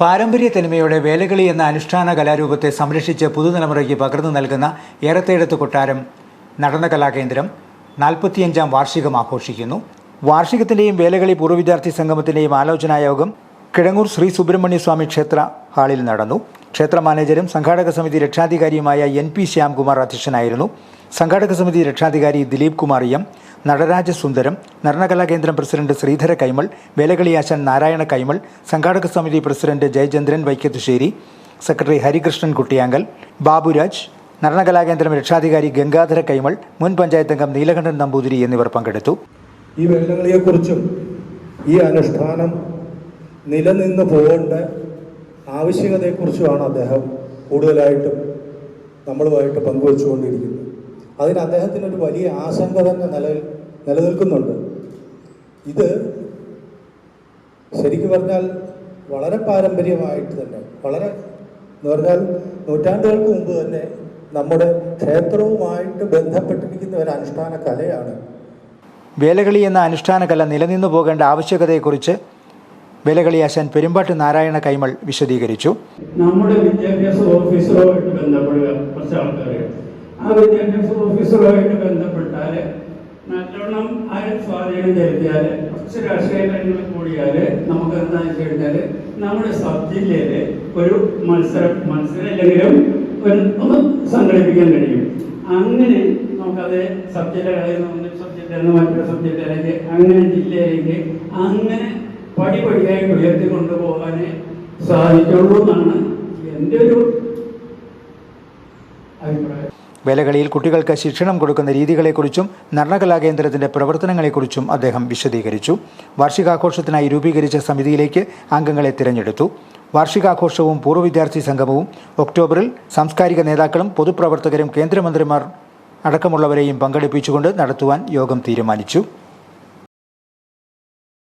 പാരമ്പര്യ തനിമയോടെ വേലകളി എന്ന അനുഷ്ഠാന കലാരൂപത്തെ സംരക്ഷിച്ച് പുതുതലമുറയ്ക്ക് പകർന്നു നൽകുന്ന ഏറത്തേടത്ത് കൊട്ടാരം നടന കലാകേന്ദ്രം നാൽപ്പത്തിയഞ്ചാം വാർഷികം ആഘോഷിക്കുന്നു. വാർഷികത്തിന്റെയും വേലകളി പൂർവ വിദ്യാർത്ഥി സംഗമത്തിന്റെയും ആലോചനായോഗം കിഴങ്ങൂർ ശ്രീ സുബ്രഹ്മണ്യ സ്വാമി ക്ഷേത്ര ഹാളിൽ നടന്നു. ക്ഷേത്ര മാനേജരും സംഘാടക സമിതി രക്ഷാധികാരിയുമായ എൻ പി ശ്യാംകുമാർ അധ്യക്ഷനായിരുന്നു. സംഘാടക സമിതി രക്ഷാധികാരി ദിലീപ് കുമാർ എം. നടരാജ സുന്ദരം നടനകലാ കേന്ദ്രം പ്രസിഡന്റ് ശ്രീധര കൈമൾ വേലകളിയാശാൻ നാരായണ കൈമൾ സംഘാടക സമിതി പ്രസിഡന്റ് ജയചന്ദ്രൻ വൈക്കത്തുശ്ശേരി സെക്രട്ടറി ഹരികൃഷ്ണൻ കുട്ടിയാങ്കൽ ബാബുരാജ് നടനകലാകേന്ദ്രം രക്ഷാധികാരി ഗംഗാധര കൈമൾ മുൻ പഞ്ചായത്ത് അംഗം നീലകണ്ഠൻ നമ്പൂതിരി എന്നിവർ പങ്കെടുത്തു. ഈ വേലകളെക്കുറിച്ചും ഈ അനുഷ്ഠാനം നിലനിന്ന് പോകേണ്ട ആവശ്യകതയെക്കുറിച്ചുമാണ് അദ്ദേഹം കൂടുതലായിട്ടും നമ്മളുമായിട്ട് പങ്കുവച്ചുകൊണ്ടിരിക്കുന്നത്. അതിന് അദ്ദേഹത്തിനൊരു വലിയ ആശങ്ക തന്നെ നില നിലനിൽക്കുന്നുണ്ട്. ഇത് ശരിക്കും പറഞ്ഞാൽ വളരെ പാരമ്പര്യമായിട്ട് തന്നെ വളരെ എന്ന് പറഞ്ഞാൽ നൂറ്റാണ്ടുകൾക്ക് മുമ്പ് തന്നെ നമ്മുടെ ക്ഷേത്രവുമായിട്ട് ബന്ധപ്പെട്ടിരിക്കുന്ന ഒരു അനുഷ്ഠാന കലയാണ്. വേലകളി എന്ന അനുഷ്ഠാന കല നിലനിന്നു പോകേണ്ട ആവശ്യകതയെക്കുറിച്ച് വേലകളിയാശാൻ പെരുമ്പാട്ട് നാരായണ കൈമൾ വിശദീകരിച്ചു. നമ്മുടെ വിദ്യാഭ്യാസ ഓഫീസറുമായിട്ട് ബന്ധപ്പെടുക കുറച്ച് ആൾക്കാർ ആ വിദ്യാഭ്യാസ ഓഫീസറുമായിട്ട് ബന്ധപ്പെട്ടാൽ നല്ലോണം ആരെ സ്വാധീനം ചെലുത്തിയാൽ കുറച്ച് രാഷ്ട്രീയ കാര്യങ്ങൾ കൂടിയാൽ നമുക്ക് എന്താണെന്ന് വെച്ച് കഴിഞ്ഞാൽ നമ്മുടെ സബ് ജില്ലയിൽ ഒരു മത്സരം മത്സരം ഇല്ലെങ്കിലും ഒരു ഒന്ന് സംഘടിപ്പിക്കാൻ കഴിയും. അങ്ങനെ നമുക്കത് സബ് ജില്ല കളയിൽ നിന്ന് സബ് ജില്ല നിന്ന് മറ്റൊരു സബ് ജില്ലയിലേക്ക് അങ്ങനെ ജില്ലയിലേക്ക് അങ്ങനെ പടിപടിയായി ഉയർത്തി കൊണ്ടുപോകാനേ സാധിക്കുള്ളൂ എന്നാണ് എന്റെ ഒരു അഭിപ്രായം. വേലകളിയിൽ കുട്ടികൾക്ക് ശിക്ഷണം കൊടുക്കുന്ന രീതികളെക്കുറിച്ചും നടനകലാ കേന്ദ്രത്തിന്റെ പ്രവർത്തനങ്ങളെക്കുറിച്ചും അദ്ദേഹം വിശദീകരിച്ചു. വാർഷികാഘോഷത്തിനായി രൂപീകരിച്ച സമിതിയിലേക്ക് അംഗങ്ങളെ തിരഞ്ഞെടുത്തു. വാർഷികാഘോഷവും പൂർവ വിദ്യാർത്ഥി സംഗമവും ഒക്ടോബറിൽ സാംസ്കാരിക നേതാക്കളും പൊതുപ്രവർത്തകരും കേന്ദ്രമന്ത്രിമാർ അടക്കമുള്ളവരെയും പങ്കെടുപ്പിച്ചുകൊണ്ട് നടത്തുവാൻ യോഗം തീരുമാനിച്ചു.